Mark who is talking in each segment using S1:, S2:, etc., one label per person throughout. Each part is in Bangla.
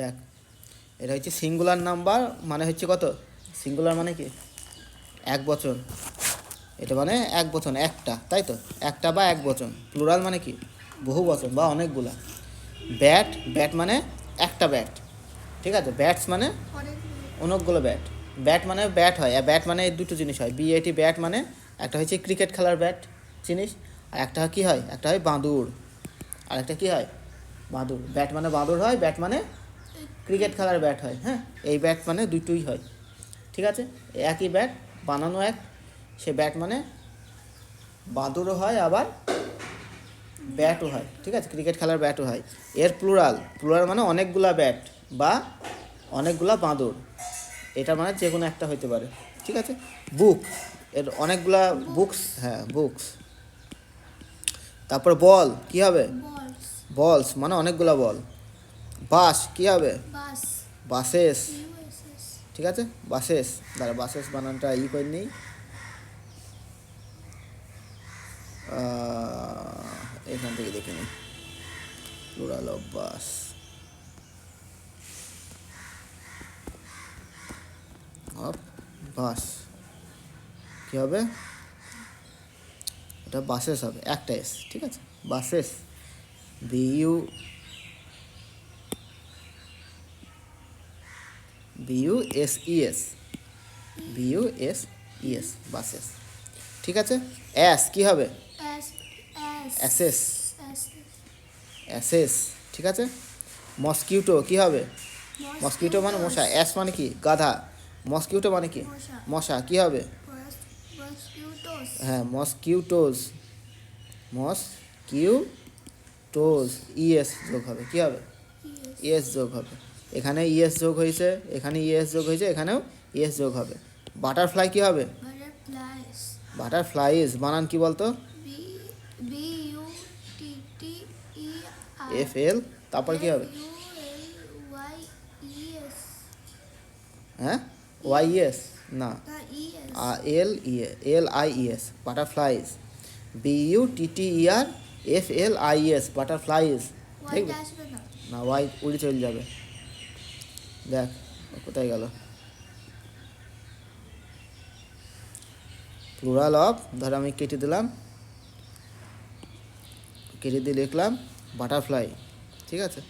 S1: দেখ, এটা হচ্ছে সিঙ্গুলার নাম্বার মানে হচ্ছে কত? সিঙ্গুলার মানে কি? এক বচন। এটা মানে এক বচন, একটা, তাই তো? একটা বা এক বচন। প্লুরাল মানে কি? বহু বচন বা অনেকগুলা। ব্যাট ব্যাট মানে একটা ব্যাট ঠিক আছে? ব্যাটস মানে অনেকগুলো ব্যাট ব্যাট মানে ব্যাট হয়, আর ব্যাট মানে দুটো জিনিস হয়। বিএটি ব্যাট মানে একটা হচ্ছে ক্রিকেট খেলার ব্যাট জিনিস আর একটা কী হয়? একটা হয় বাঁদুর। আর একটা কী হয়? বাঁদুর। ব্যাট মানে বাঁদুর হয় ব্যাট মানে ক্রিকেট খেলার ব্যাট হয় হ্যাঁ? এই ব্যাট মানে দুটোই হয় ঠিক আছে? একই ব্যাট বানানো এক সে ব্যাট মানে বাঁদুরও হয় আবার ব্যাটও হয় ঠিক আছে? ক্রিকেট খেলার ব্যাটও হয়। এর প্লুরাল প্লুরাল মানে অনেকগুলা ব্যাট বা অনেকগুলা বাঁদর। এটা মানে যে কোনো একটা হইতে পারে ঠিক আছে? বুক এর অনেকগুলা বুকস হ্যাঁ বুকস তারপর বল কি হবে? বলস মানে অনেকগুলা বল বাস কি হবে? বাসেস। ঠিক আছে? বাসেস। দাঁড়া বাসেস বানানটা ই করে নেই। এখান থেকে দেখে নিই। Plural of bus. Of bus. কি হবে? এটা বাসেস হবে একটা এস ঠিক আছে? Buses. B U B U S E S B U S E S buses ঠিক আছে? অ্যাস কি হবে?
S2: s s
S1: asses.
S2: s
S1: asses ঠিক আছে? মসকিউটো কি হবে? মসকিউটো মানে মশা। অ্যাস মানে কি? গাধা। মসকিউটো মানে কি?
S2: মশা।
S1: কি হবে? হ্যাঁ মসকিউটোজ মসকিউটোজ ইএস যোগ হবে। কি হবে? ইএস যোগ হবে। এখানে ইএস যোগ হয়েছে এখানে ইএস যোগ হয়েছে এখানেও ইএস যোগ হবে। বাটারফ্লাই কি হবে? বাটারফ্লাইজ বানান কি বলতো?
S2: E
S1: এফ এল তারপর কি হবে?
S2: E
S1: হ্যাঁ? ওয়াই ইএস না।
S2: E
S1: L E L I E S butterflies B U T T E R F L I S butterflies
S2: না।
S1: ওয়াই উড়ে চলে যাবে। দেখ, কোথায় গেল? প্লুরাল অফ ধর আমি কেটে দিলাম। কেটে দিয়ে লিখলাম বাটারফ্লাই ঠিক আছে?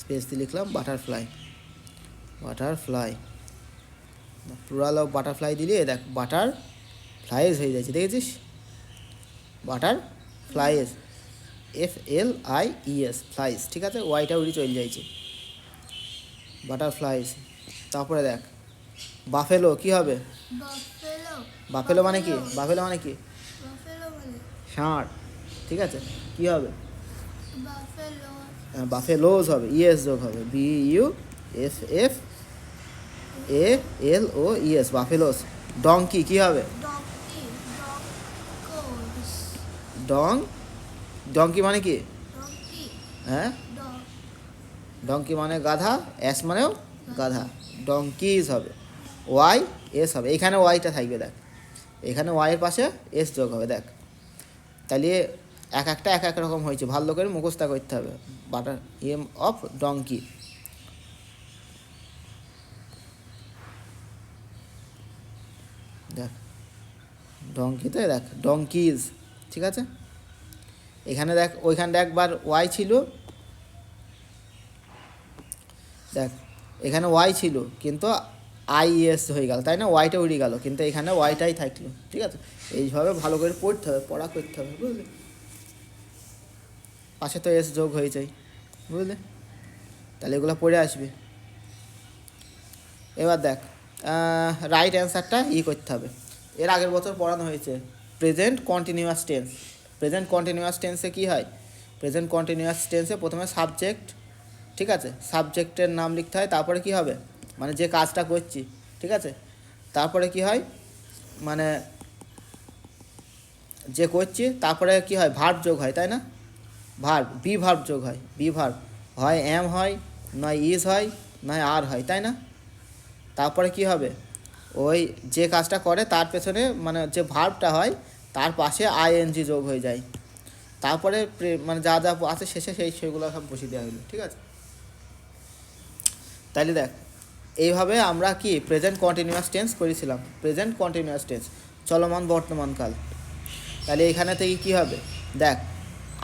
S1: স্পেস দিয়ে লিখলাম butterfly butterfly plural of butterfly দিলে, দেখ বাটার ফ্লাইজ হয়ে যাচ্ছে, দেখেছিস? Butterflies F L I E S flies ঠিক আছে? ওয়াইটা উড়ি চলে যাইছে। বাটারফ্লাইজ তারপরে দেখ। বাফেলো কি হবে?
S2: বাফেলো
S1: মানে কি? বাফেলো মানে কি?
S2: বাফেলো মানে?
S1: ষাঁড় ঠিক আছে? কি হবে?
S2: বাফেলো
S1: বাফেলোজ হবে। ইএস যোগ হবে। B U F F A L O E S buffaloes donkey কি হবে? ডং ডংকি মানে কি? হ্যাঁ? ডঙ্কি মানে গাধা এস মানেও গাধা। ডংকিজ হবে। ওয়াই এস হবে। এখানে ওয়াইটা থাকবে দেখ। এখানে ওয়াইয়ের পাশে এস যোগ হবে দেখ। তাহলে এক একটা এক এক রকম হয়েছে। ভালো করে মুখস্থ করতে হবে। বাটার এম অফ ডংকি দেখ। ডংকিতে দেখ। ডংকিজ ঠিক আছে? এখানে দেখ ওইখানটা একবার ওয়াই ছিল। দেখ, এখানে ওয়াই ছিল, কিন্তু আই এস হয়ে গেল, তাই না? ওয়াইটা উড়ে গেল, কিন্তু এখানে ওয়াইটাই থাকল, ঠিক আছে? এইভাবে ভালো করে পড়তে হবে, পড়া করতে হবে, বুঝলে? পাশে তো এস যোগ হয়ে যায় বুঝলে? তাহলে এগুলো পড়ে আসবে। এবার দেখ রাইট অ্যান্সারটা ই করতে হবে। এর আগের বছর পড়ানো হয়েছে present continuous tense present continuous টেন্সে কী হয়? প্রেজেন্ট কন্টিনিউয়াস টেন্সে প্রথমে সাবজেক্ট ঠিক আছে? সাবজেক্টের নাম লিখতে হয়, তারপরে কি হবে? মানে যে কাজটা করছি, ঠিক আছে? তারপরে কি হয়? মানে যে করছি, তারপরে কি হয়? ভার্ব যোগ হয়, তাই না? ভার্ব বি ভার্ব যোগ হয় বি ভার্ব হয় এম হয়, নয় ইজ হয়, নয় আর হয়, তাই না? তারপরে কি হবে? ওই যে কাজটা করে, তার পেছনে মানে যে ভার্বটা হয় তার পাশে আইএনজি যোগ হয়ে যায়। তারপরে মানে যা যা আছে শেষে সেই সেগুলো সব বসিয়ে দেওয়া হলো ঠিক আছে? তাহলে দেখ এইভাবে আমরা কি প্রেজেন্ট কন্টিনিউয়াস টেন্স করেছিলাম? প্রেজেন্ট কন্টিনিউয়াস টেন্স চলমান বর্তমানকাল তাহলে এখানে থেকে কি হবে? দেখ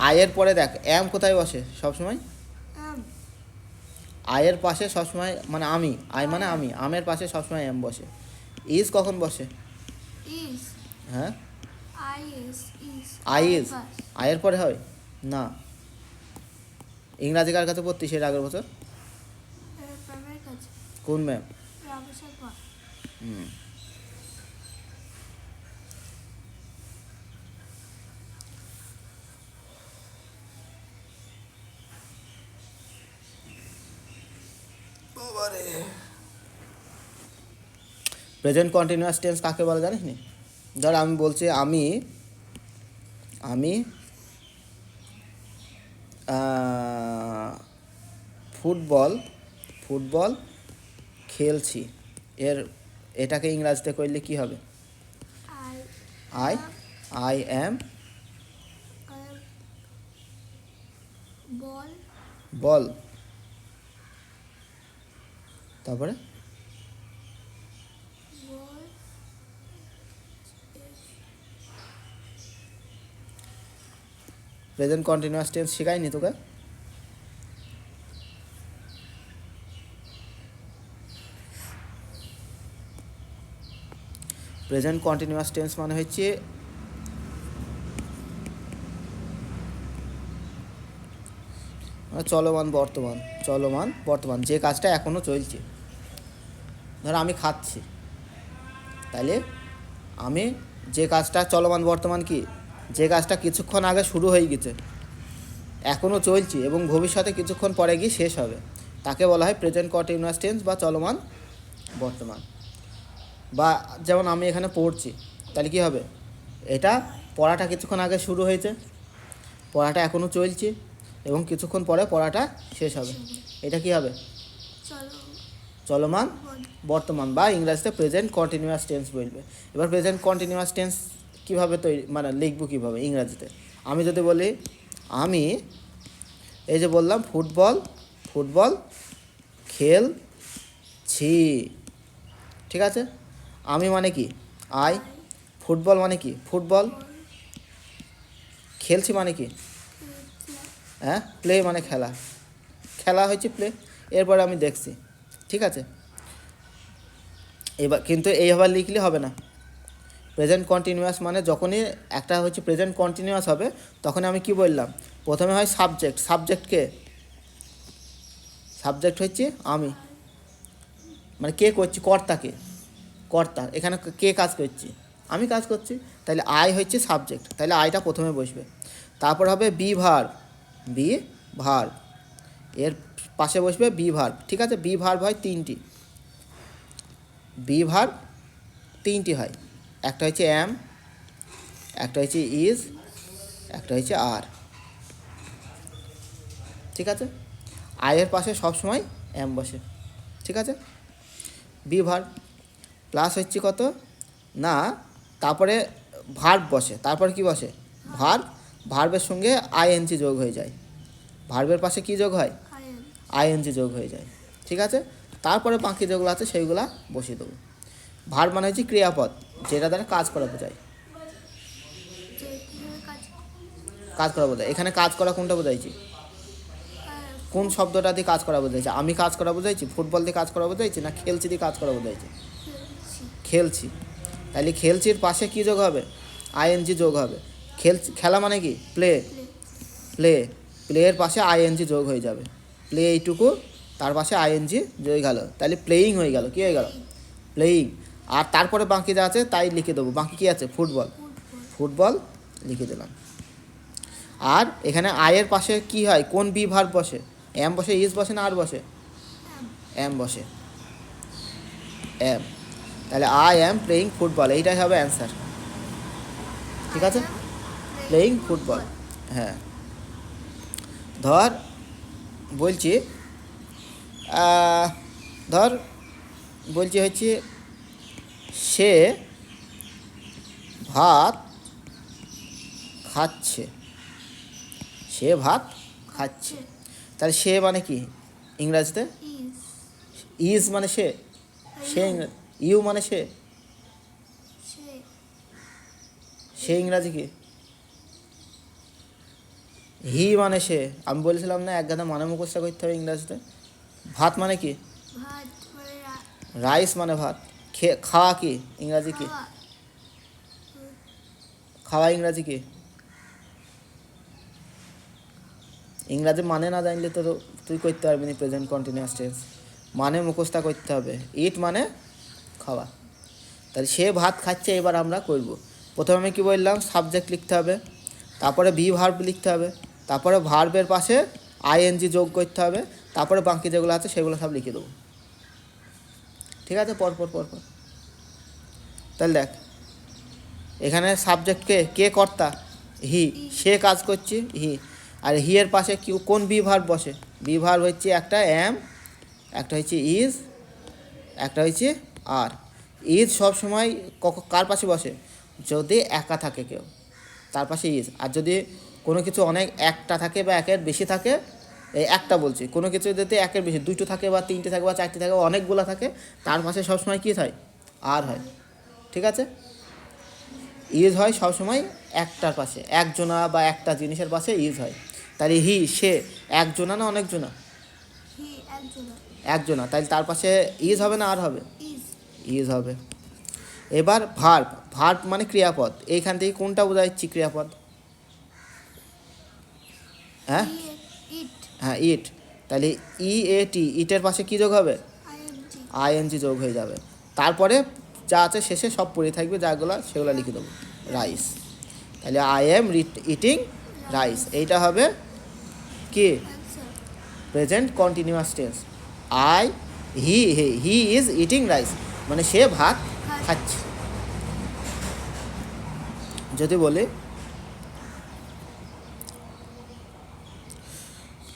S1: আয়ের পরে দেখ এম কোথায় বসে সবসময়? আয়ের পাশে সবসময় মানে আমি আই মানে আমি আমের পাশে সবসময় এম বসে। ইজ কখন বসে? হ্যাঁ? আই আয়ের পরে হয়? না। ইংরাজি কার কাছে পড়তি সেটা আগের বছর? কোন ম্যাম? হুম। প্রেজেন্ট কন্টিনিউয়াস টেন্স কাকে বলে জানিস নি ধর আমি বলছি আমি আমি ফুটবল ফুটবল খেলছি। এর এটাকে ইংরাজিতে করলে কি হবে? আই আই অ্যাম
S2: ball
S1: বল। তারপরে? প্রেজেন্ট কন্টিনিউয়াস টেন্স শেখায়নি তোকে। প্রেজেন্ট কন্টিনিউয়াস টেন্স মানে হচ্ছে মানে চলমান বর্তমান চলমান বর্তমান, যে কাজটা এখনও চলছে। ধর আমি খাচ্ছি তাহলে আমি যে কাজটা চলমান বর্তমান কি যে কাজটা কিছুক্ষণ আগে শুরু হয়ে গেছে এখনও চলছে এবং ভবিষ্যতে কিছুক্ষণ পরে গিয়ে শেষ হবে। তাকে বলা হয় প্রেজেন্ট কন্টিনিউয়াস টেন্স বা চলমান বর্তমান। বা যেমন আমি এখানে পড়ছি, তাহলে কী হবে? এটা পড়াটা কিছুক্ষণ আগে শুরু হয়েছে, পড়াটা এখনও চলছে এবং কিছুক্ষণ পরে পড়াটা শেষ হবে। এটা কি হবে? চলমান বর্তমান বা ইংরাজিতে প্রেজেন্ট কন্টিনিউয়াস টেন্স বলবে। এবার প্রেজেন্ট কন্টিনিউয়াস টেন্স কীভাবে তৈরি মানে লিখব কীভাবে ইংরাজিতে? আমি যদি বলি, আমি এই যে বললাম, ফুটবল ফুটবল খেলছি ঠিক আছে? আমি মানে কি? আই, ফুটবল মানে কি? ফুটবল খেলছি মানে কি? হ্যাঁ প্লে মানে খেলা। খেলা হয়েছে প্লে এরপরে আমি দেখছি। ঠিক আছে? এবার, কিন্তু এইভাবে লিখলে হবে না। প্রেজেন্ট কন্টিনিউয়াস মানে যখনই একটা হচ্ছে প্রেজেন্ট কন্টিনিউয়াস হবে তখন আমি কি বললাম? প্রথমে হয় সাবজেক্ট সাবজেক্টকে সাবজেক্ট হচ্ছে আমি। মানে কে করছি? কর্তাকে। কর্তা, এখানে কে কাজ করছি? আমি কাজ করছি। তাহলে আই হচ্ছে সাবজেক্ট তাহলে আইটা প্রথমে বসবে। তারপর হবে বি ভার বি ভার এর পাশে বসবে বি ভার ঠিক আছে? বি ভার্ব হয় তিনটি। বি ভার্ব তিনটি হয়। একটা হচ্ছে অ্যাম একটা হচ্ছে ইজ একটা হচ্ছে আর। ঠিক আছে? আয়ের পাশে সবসময় অ্যাম বসে। ঠিক আছে? বি ভার্ব প্লাস হচ্ছে কত? না তারপরে ভার্ব বসে। তারপর কি বসে? ভার্ব ভার্বের সঙ্গে আইএনজি যোগ হয়ে যায়। ভার্বের পাশে কি যোগ হয়? আইএনজি যোগ হয়ে যায়। ঠিক আছে? তারপরে বাকি যেগুলো আছে সেইগুলা বসিয়ে দেবো। ভার মানে হচ্ছে ক্রিয়াপদ। যেটা দ্বারা কাজ করা বোঝায়।
S2: কাজ
S1: করা বোঝায়। এখানে কাজ করা কোনটা বোঝাইছি? কোন শব্দটা দিয়ে কাজ করা বোঝাইছে? আমি কাজ করা বোঝাইছি? ফুটবল দিয়ে কাজ করা বোঝাইছি? না খেলছি দিয়ে কাজ করা বোঝাইছে?
S2: খেলছি।
S1: তাহলে খেলছির পাশে কি যোগ হবে? আইএনজি যোগ হবে। খেল খেলা মানে কি? প্লে
S2: প্লে
S1: প্লে প্লেয়ের পাশে আইএনজি যোগ হয়ে যাবে। প্লে এইটুকু, তার পাশে আইএনজি যোগ গেল। তাহলে প্লেয়িং হয়ে গেল। কি হয়ে গেল? প্লেয়িং আর তারপরে বাকি যা আছে, তাই লিখে দেবো। বাকি কী আছে? ফুটবল।
S2: ফুটবল
S1: লিখে দিলাম। আর এখানে আয়ের পাশে কি হয়? কোন বি ভার বসে? এম বসে ইজ বসে না আর বসে? এম বসে। এম তাহলে আই এম প্লেয়িং ফুটবল এইটাই হবে অ্যান্সার ঠিক আছে? প্লেয়িং ফুটবল হ্যাঁ। ধর, বলছি ধর, বলছি হচ্ছে সে ভাত খাচ্ছে। সে ভাত খাচ্ছে। তাহলে সে মানে কি? ইংরাজিতে?
S2: ইজ
S1: মানে সে। সে ইউ মানে সে।
S2: সে।
S1: ইংরাজি কি? হি মানে সে। আমি বলেছিলাম না এক গাদা মানে মুখস্থ করতে হবে ইংরাজিতে। ভাত মানে কি?
S2: রা-
S1: রাইস মানে ভাত। খাওয়া কি? ইংরাজি কি?
S2: খাওয়া।
S1: ইংরাজি কি? ইংরাজি মানে না জানলে তো তুই করতে পারবি না প্রেজেন্ট কন্টিনিউয়াস টেন্স মানে মুখস্থ করতে হবে। ইট মানে খাওয়া। তাহলে সে ভাত খাচ্ছে এবার আমরা করব। প্রথমে কি বললাম? সাবজেক্ট লিখতে হবে। তারপরে বি ভার্ব লিখতে হবে। তারপরে ভার্বের পাশে আইএনজি যোগ করতে হবে। তারপরে বাকি যেগুলো আছে সেগুলো সব লিখে দেবো। ঠিক আছে? পর পর পর পর। তাহলে দেখ, এখানে সাবজেক্ট কে কর্তা? হি, সে কাজ করছে, হি। আর হি এর পাশে কি, কোন বি ভার্ব বসে? বি ভার্ব হচ্ছে একটা এম, একটা হচ্ছে ইজ, একটা হচ্ছে আর। ইজ সব সময় কার পাশে বসে? যদি একা থাকে কেউ, তার পাশে ইজ। আর যদি কোনো কিছু অনেক একটা থাকে বা একের বেশি থাকে একটা বলছি কোনো কিছু যদি একের বেশি দুটো থাকে বা তিনটে থাকে বা চারটে থাকে বা অনেকগুলো থাকে তার পাশে সবসময় কী হয়? আর হয়। ঠিক আছে? ইজ হয় সবসময় একটার পাশে একজনা বা একটা জিনিসের পাশে ইজ হয়। তাহলে হি সে একজনা না অনেকজনা?
S2: একজন।
S1: তাহলে তার পাশে ইজ হবে না আর হবে?
S2: ইজ।
S1: হবে। এবার ভার্ব ভার্ব মানে ক্রিয়াপদ। এইখান থেকে কোনটা বোঝাচ্ছি ক্রিয়াপদ? হ্যাঁ? হ্যাঁ ইট। তাহলে ই এ টি ইটের পাশে কী যোগ হবে?
S2: আইএনজি
S1: যোগ হয়ে যাবে। তারপরে যা আছে শেষে সব পড়ে থাকবে যাগুলো সেগুলো লিখে দেবো। রাইস তাহলে আই এম ইটিং রাইস এইটা হবে কি? Present continuous tense I he he he is eating rice মানে সে ভাত। খাচ্ছে। যদি বলি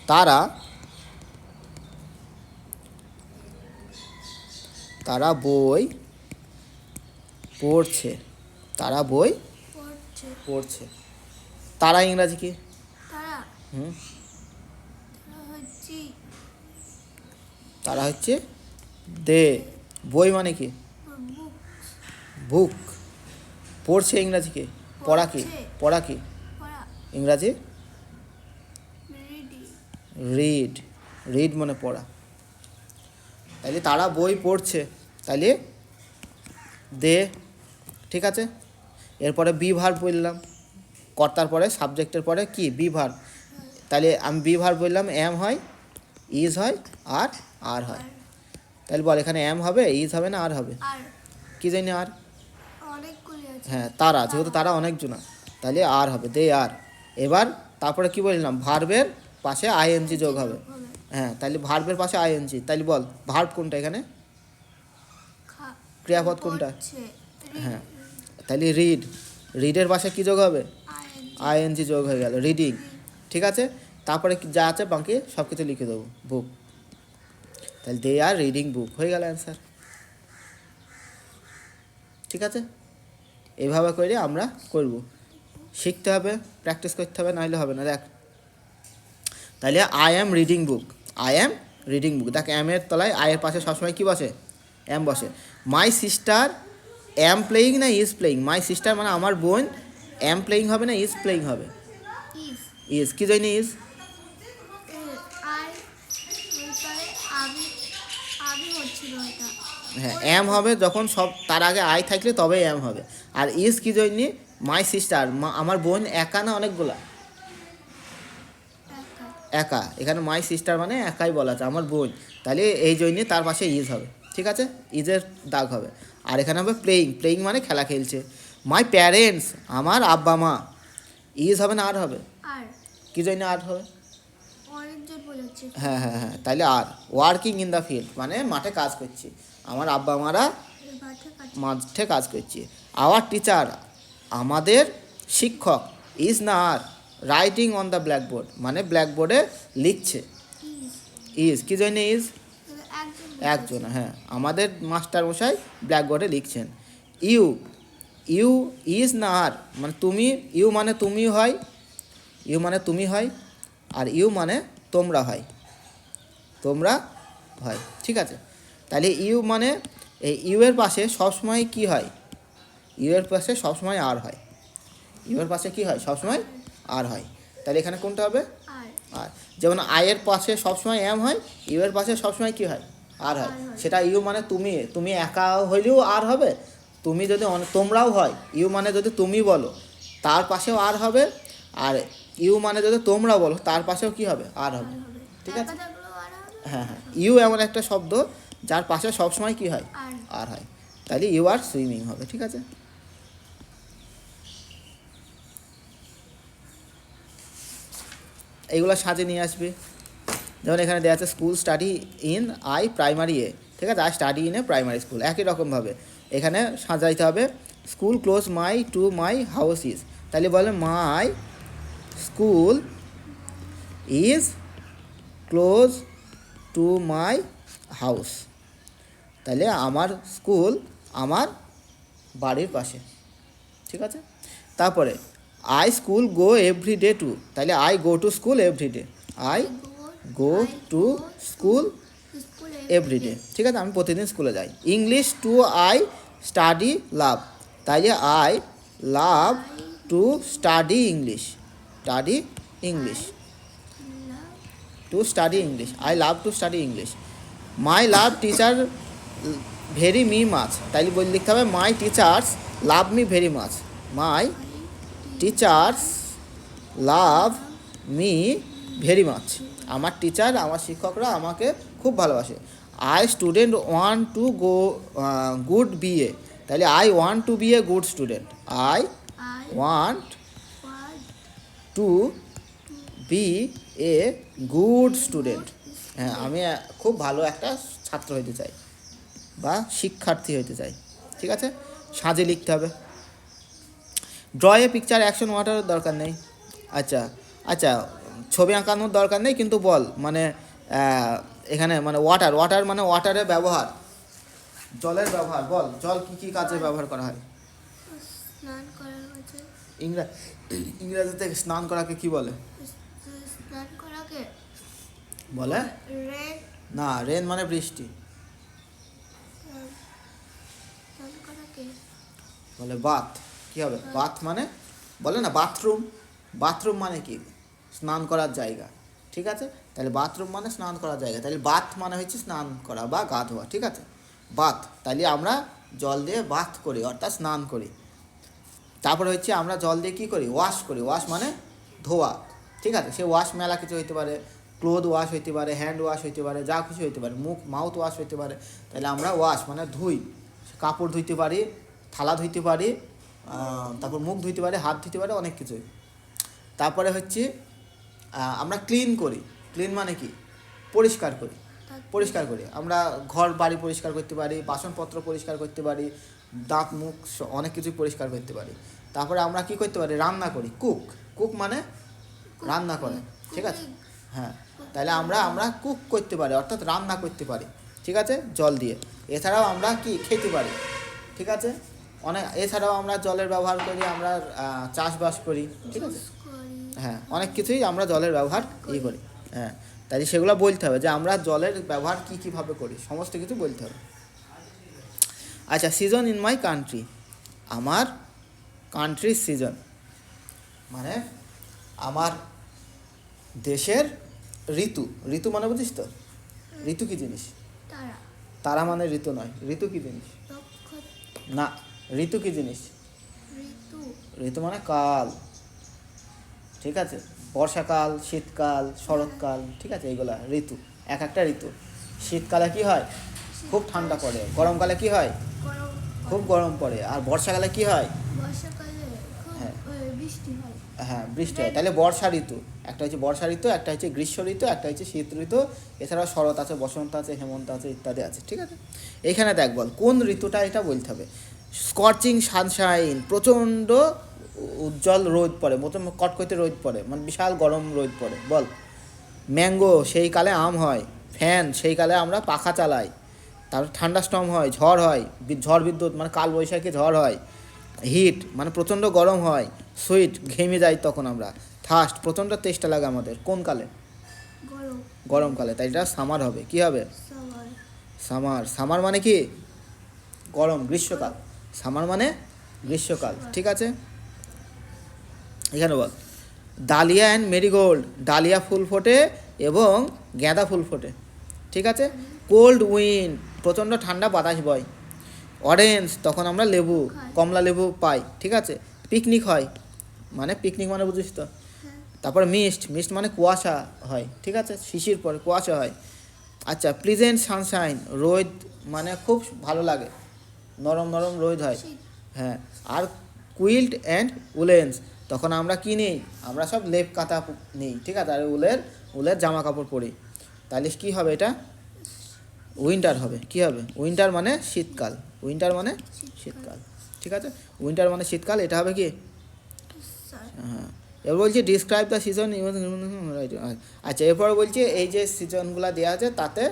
S1: তারা তারা বই পড়ছে তারা বই
S2: পড়ছে।
S1: তারা ইংরাজি কি?
S2: তারা। হচ্ছে
S1: দে। বই মানে কি?
S2: বুক।
S1: পড়ছে ইংরাজি কি? পড়া কি? পড়া কি? ইংরাজি
S2: রিড
S1: রিড মানে পড়া। তাইলে তারা বই পড়ছে তাইলে দে ঠিক আছে? এরপরে বি ভার বললাম কর্তার পরে সাবজেক্টের পরে কি? বি ভার তাহলে আমি বি ভার বললাম এম হয় ইজ হয় আর আর হয়। তাহলে বল এখানে এম হবে ইজ হবে না আর হবে? কি জানি আর? হ্যাঁ তারা যেহেতু তারা অনেকজনা। তাহলে আর হবে দে আর। এবার তারপরে কি বললাম? ভার্বের পাশে আইএনজি যোগ হবে। হ্যাঁ তাহলে ভার্বের পাশে আইএনজি তাহলে বল ভার্ব কোনটা এখানে? ক্রিয়াপদ কোনটা? হ্যাঁ তাহলে রিড রিডের পাশে কি যোগ হবে?
S2: আইএনজি
S1: যোগ হয়ে গেল রিডিং ঠিক আছে? তারপরে যা আছে বাকি সব কিছু লিখে দেবো বুক তাহলে দে আর রিডিং বুক হয়ে গেল অ্যান্সার ঠিক আছে? এইভাবে করে আমরা করব। শিখতে হবে প্র্যাকটিস করতে হবে নাহলে হবে না। দেখ তাহলে I am reading book I am reading book দেখ অ্যামের তলায় আয়ের পাশে সবসময় কী বসে? অ্যাম বসে। মাই সিস্টার অ্যাম প্লেয়িং না ইজ প্লেয়িং মাই সিস্টার মানে আমার বোন অ্যাম প্লেয়িং হবে না ইজ প্লেয়িং হবে?
S2: ইজ
S1: কি জন্য ইজ হ্যাঁ অ্যাম হবে যখন সব তার আগে আই থাকলে তবে অ্যাম হবে। আর ইজ কি জন্য? মাই সিস্টার আমার বোন একা না অনেকগুলা?
S2: একা।
S1: এখানে মাই সিস্টার মানে একাই বলা আছে আমার বোন। তাহলে এই জন্যে তার পাশে ইজ হবে ঠিক আছে? ইজের দাগ হবে। আর এখানে হবে প্লেয়িং প্লেয়িং মানে খেলা খেলছে। মাই প্যারেন্টস আমার আব্বা মা। ইজ হবে না আর হবে? কি জন্য আর হবে? হ্যাঁ হ্যাঁ হ্যাঁ তাহলে are. Working in the field মানে মাঠে কাজ করছি। আমার আব্বা মারা
S2: মাঠে
S1: কাজ করছি। আওয়ার টিচার আমাদের শিক্ষক। ইজ না are. Writing on the blackboard মানে ব্ল্যাকবোর্ডে লিখছে।
S2: ইজ
S1: কি জন্য ইজ
S2: একজন
S1: হ্যাঁ। আমাদের মাস্টার মশাই ব্ল্যাকবোর্ডে লিখছেন। ইউ ইউ ইজ না আর মানে তুমি ইউ মানে তুমি হয় ইউ মানে তুমি হয়, আর ইউ মানে তোমরা হয়। তোমরা হয়, ঠিক আছে? তাহলে ইউ মানে এই ইউ এর পাশে সবসময় কি হয়? ইউ এর পাশে সবসময় আর হয়। ইউ এর পাশে কি হয়? সবসময় আর হয়। তাহলে এখানে কোনটা হবে?
S2: আর।
S1: যেমন আয়ের পাশে সবসময় এম হয় ইউ এর পাশে সবসময় কি হয়? আর হয়। সেটা ইউ মানে তুমি তুমি একা হইলেও আর হবে। তুমি যদি তোমরাও হয় ইউ মানে যদি তুমি বলো তার পাশেও আর হবে। আর ইউ মানে যদি তোমরা বলো তার পাশেও কি হবে? আর হবে। ঠিক আছে। হ্যাঁ হ্যাঁ। ইউ এমন একটা শব্দ যার পাশে সবসময় কি হয়?
S2: আর
S1: হয়। তাহলে ইউ আর সুইমিং হবে ঠিক আছে? এইগুলো সাজে নিয়ে আসবে। যেমন এখানে দেওয়া আছে school study in I primary a ঠিক আছে? I study in a primary school একই রকমভাবে এখানে সাজাইতে হবে school close my to my house is তাহলে বলে my school is close to my house তাহলে আমার স্কুল আমার বাড়ির পাশে, ঠিক আছে? তারপরে I school go every day to তাহলে I go to school every day I go to school every day ঠিক আছে, আমি প্রতিদিন স্কুলে যাই। English to I study love তাই I love to study English study English to study English I love to study English my love teacher very me much তাইলে বই লিখতে হবে my teachers love me very much my teachers love me very much আমার টিচার আমার শিক্ষকরা আমাকে খুব ভালোবাসে। I student want to go good be a তাহলে I want to be a good student I want
S2: want
S1: to be a good student হ্যাঁ আমি খুব ভালো একটা ছাত্র হতে চাই বা শিক্ষার্থী হতে চাই। ঠিক আছে? সাজে লিখতে হবে। ড্র এ পিকচার অ্যাকশন ওয়াটারের দরকার নেই। আচ্ছা আচ্ছা ছবি আঁকানোর দরকার নেই কিন্তু বল মানে এখানে মানে ওয়াটার ওয়াটার মানে ওয়াটারের ব্যবহার। জলের ব্যবহার বল জল কি কি কাজে ব্যবহার করা হয়? ইংরা ইংরেজিতে স্নান করাকে কি বলে? বলে? না রেন মানে বৃষ্টি। বলে বাথ কি হবে? বাথ মানে? বলে না বাথরুম বাথরুম মানে কি? স্নান করার জায়গা। ঠিক আছে? তাহলে বাথরুম মানে স্নান করার জায়গা। তাহলে বাথ মানে হচ্ছে স্নান করা বা গা ধোয়া। ঠিক আছে? বাথ তাহলে আমরা জল দিয়ে বাথ করি, অর্থাৎ স্নান করি। তারপরে হচ্ছে আমরা জল দিয়ে কী করি? ওয়াশ করি। ওয়াশ মানে ধোয়া। ঠিক আছে? সে ওয়াশ মেলা কিছু হইতে পারে। ক্লোথ ওয়াশ হইতে পারে হ্যান্ড ওয়াশ হইতে পারে, যা কিছু হইতে পারে। মুখ মাউথ ওয়াশ হইতে পারে। তাহলে আমরা ওয়াশ মানে ধুই। কাপড় ধুইতে পারি, থালা ধুইতে পারি তারপর মুখ ধুইতে পারে হাত ধুইতে পারে অনেক কিছুই। তারপরে হচ্ছে আমরা ক্লিন করি। ক্লিন মানে কি? পরিষ্কার করি। পরিষ্কার করি। আমরা ঘর বাড়ি পরিষ্কার করতে পারি বাসনপত্র পরিষ্কার করতে পারি দাঁত মুখ অনেক কিছু পরিষ্কার করতে পারি। তারপরে আমরা কি করতে পারি? রান্না করি কুক কুক মানে রান্না করে ঠিক আছে? হ্যাঁ তাহলে আমরা আমরা কুক করতে পারি অর্থাৎ রান্না করতে পারি ঠিক আছে? জল দিয়ে। এছাড়াও আমরা কি খেতে পারি ঠিক আছে? অনেক এছাড়াও আমরা জলের ব্যবহার করি আমরা চাষবাস করি ঠিক আছে? হ্যাঁ অনেক কিছুই আমরা জলের ব্যবহার ই করি হ্যাঁ। তাই সেগুলো বলতে হবে যে আমরা জলের ব্যবহার কী কীভাবে করি সমস্ত কিছু বলতে হবে। আচ্ছা সিজন ইন মাই কান্ট্রি আমার কান্ট্রির সিজন মানে আমার দেশের ঋতু ঋতু মানে বুঝিস তো? ঋতু কি জিনিস?
S2: তারা।
S1: তারা মানে ঋতু নয় ঋতু কি জিনিস? না ঋতু কি জিনিস?
S2: ঋতু।
S1: মানে কাল। ঠিক আছে? বর্ষাকাল শীতকাল শরৎকাল ঠিক আছে? এইগুলা ঋতু। এক একটা ঋতু। শীতকালে কি হয়? খুব ঠান্ডা পড়ে। গরমকালে কি হয়? খুব গরম পড়ে। আর বর্ষাকালে কি হয়? হ্যাঁ।
S2: বৃষ্টি হয়।
S1: হ্যাঁ বৃষ্টি হয়। তাহলে বর্ষা ঋতু। একটা হচ্ছে বর্ষা ঋতু একটা হচ্ছে গ্রীষ্ম ঋতু একটা হচ্ছে শীত ঋতু। এছাড়াও শরৎ আছে বসন্ত আছে হেমন্ত আছে ইত্যাদি আছে। ঠিক আছে? এখানে দেখ বল কোন ঋতুটা এটা বলতে হবে? স্কর্চিং সানশাইন প্রচণ্ড উজ্জ্বল রোদ পড়ে মতন কটকতে রোদ পড়ে মানে বিশাল গরম রোদ পড়ে বল। ম্যাঙ্গো সেই কালে আম হয় ফ্যান সেই কালে আমরা পাখা চালাই তারপর ঠান্ডা স্টম হয় ঝড় হয় ঝড় বিদ্যুৎ মানে কাল বৈশাখী ঝড় হয় হিট মানে প্রচণ্ড গরম হয় সুইট ঘেমে যাই তখন আমরা ফার্স্ট প্রচণ্ড তেষ্টা লাগে আমাদের কোন কালে? গরমকালে তাই এটা সামার হবে কি হবে?
S2: সামার
S1: সামার মানে কি? গরম গ্রীষ্মকাল। সামার মানে গ্রীষ্মকাল ঠিক আছে? এখানে বল। ডালিয়া অ্যান্ড মেরিগোল্ড ডালিয়া ফুল ফোটে এবং গাঁদা ফুল ফোটে ঠিক আছে? কোল্ড উইন্ড প্রচণ্ড ঠান্ডা বাতাস বয়। অরেঞ্জ তখন আমরা লেবু কমলা লেবু পাই ঠিক আছে? পিকনিক হয় মানে পিকনিক মানে বুঝিস তো?
S2: হ্যাঁ।
S1: তারপর মিস্ট মিস্ট মানে কুয়াশা হয় ঠিক আছে? শিশির পরে কুয়াশা হয়। আচ্ছা প্লিজেন্ট সানশাইন রোদ মানে খুব ভালো লাগে। নরম নরম রোদ হয়। হ্যাঁ আর কুইল্ট অ্যান্ড উলেন্স তখন আমরা কি নিই? আমরা সব লেপ কাঁথা নিই ঠিক আছে? আর উলের উলের জামা কাপড় পরি। তাহলে কি হবে এটা? উইন্টার হবে। কি হবে? উইন্টার মানে শীতকাল। উইন্টার মানে শীতকাল। ঠিক আছে? উইন্টার মানে শীতকাল এটা হবে কি? হ্যাঁ। এবার বলছি ডিসক্রাইব দ্য সিজন আচ্ছা এরপর বলছি এই যে সিজনগুলো দেওয়া আছে তাতে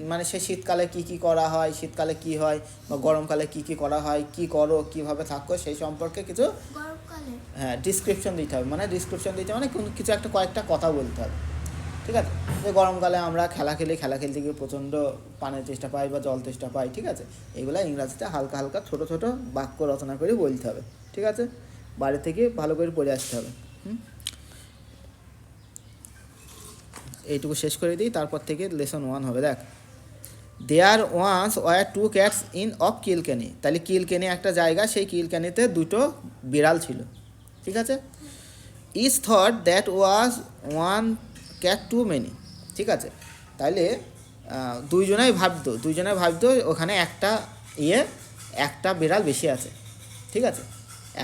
S1: মানে সে শীতকালে কি কি করা হয় শীতকালে কি হয় বা গরমকালে কি কি করা হয় কি করো কীভাবে থাকো সেই সম্পর্কে কিছু হ্যাঁ ডিসক্রিপশন দিতে হবে। মানে ডিসক্রিপশন দিতে মানে কিছু একটা কয়েকটা কথা বলতে হবে। ঠিক আছে? যে গরমকালে আমরা খেলা খেলি খেলা খেলতে গিয়ে প্রচণ্ড পানের চেষ্টা পাই বা জল চেষ্টা পাই ঠিক আছে? এগুলো ইংরাজিতে হালকা হালকা ছোট ছোট বাক্য রচনা করে বলতে হবে। ঠিক আছে? বাড়ি থেকে ভালো করে পড়ে আসতে হবে। হুম? এইটুকু শেষ করে দিই, তারপর থেকে লেসন ওয়ান হবে, দেখ। There once were two cats in of Kilkenny তাহলে কিলকেনি একটা জায়গা, সেই কিলকেনিতে দুটো বিড়াল ছিল, ঠিক আছে? Is thought that was one cat too many ঠিক আছে? তাহলে দুইজনাই ভাবতো দুইজনাই ভাবতো ওখানে একটা ইয়ে একটা বিড়াল বেশি আছে, ঠিক আছে?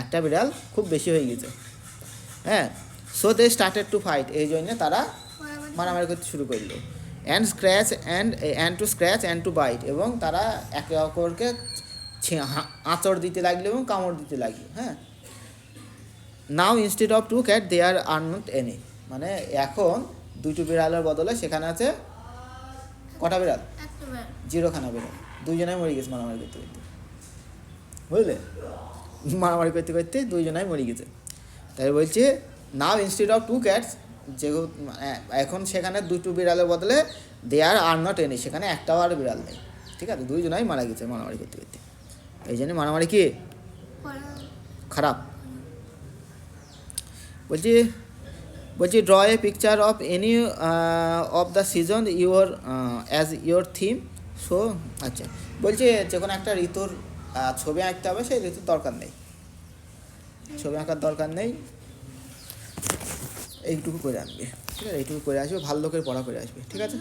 S1: একটা বিড়াল খুব বেশি হয়ে গেছে হ্যাঁ? So they started to fight এই জন্য তারা
S2: মারামারি
S1: মারামারি করতে শুরু করল। And scratch and and to scratch and to bite এবং তারা একে অপরকে আঁচড় দিতে লাগল এবং কামড় দিতে লাগল হ্যাঁ। Now instead of two cat they are are not any মানে এখন দুটো বিড়ালের বদলে সেখানে আছে কটা বিড়াল? জিরোখানা বিড়াল। দুইজনাই মরে গেছে মারামারি করতে করতে। বুঝলে? মারামারি করতে করতে দুইজনাই মরে গেছে। তাই বলছে now instead of two cats যেহেতু এখন সেখানে দুটো বিড়ালের বদলে দে আর আর নট এনি সেখানে একটাও আর বিড়াল নেই। ঠিক আছে? দুইজনাই মারা গেছে মারামারি করতে করতে। এই জন্য মারামারি কি? খারাপ। বলছি বলছি draw a picture of any of the season your as your theme so আচ্ছা। বলছি যে কোনো একটা ঋতুর ছবি আঁকতে হবে, সেই ঋতুর দরকার নেই। ছবি আঁকার দরকার নেই। এইটুকু করে আনবে। ঠিক আছে? এইটুকু করে আসবে, ভালো লোকের পড়া করে আসবে। ঠিক আছে?